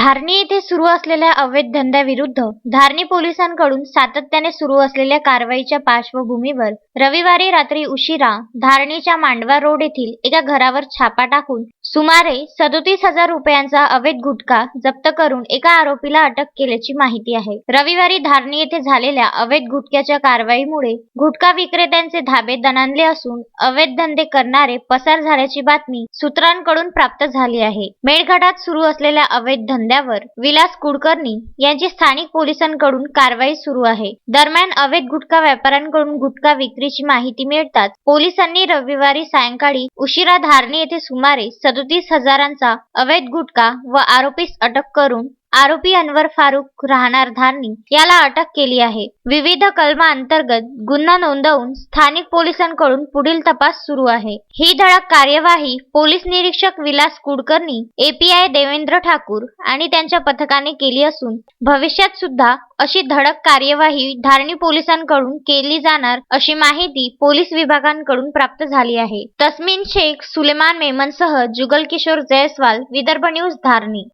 धारणी येथे सुरू असलेल्या अवैध धंद्याविरुद्ध धारणी पोलिसांकडून सातत्याने सुरू असलेल्या कारवाईच्या पार्श्वभूमीवर रविवारी रात्री उशिरा धारणीच्या मांडवा रोड येथील एका घरावर छापा टाकून सुमारे सदोतीस हजार रुपयांचा अवैध गुटखा जप्त करून एका आरोपीला अटक केल्याची माहिती आहे. रविवारी धारणी येथे झालेल्या अवैध गुटख्याच्या कारवाईमुळे गुटखा विक्रेत्यांचे धाबे दणाणले असून अवैध धंदे करणारे पसार झाल्याची बातमी सूत्रांकडून प्राप्त झाली आहे. मेळघाटात सुरू असलेल्या अवैध धंदे धंद्यावर विलास कुलकर्णी यांची स्थानिक पोलिसांकडून कारवाई सुरू आहे. दरम्यान अवैध गुटखा व्यापाऱ्यांकडून गुटखा विक्रीची माहिती मिळताच पोलिसांनी रविवारी सायंकाळी उशिरा धारणी येथे सुमारे सदोतीस हजारांचा अवैध गुटखा व आरोपीस अटक करून आरोपी अनवर फारुख राहणार धारणी याला अटक केली आहे. विविध कलमांतर्गत गुन्हा नोंदवून स्थानिक पोलिसांकडून पुढील तपास सुरू आहे. ही धडक कार्यवाही पोलीस निरीक्षक विलास कुडकर्णी एपीआय देवेंद्र ठाकूर आणि त्यांच्या पथकाने केली असून भविष्यात सुद्धा अशी धडक कार्यवाही धारणी पोलिसांकडून केली जाणार अशी माहिती पोलीस विभागांकडून प्राप्त झाली आहे. तस्मिन शेख सुलेमान मेमनसह जुगल किशोर जयस्वाल विदर्भ न्यूज धारणी.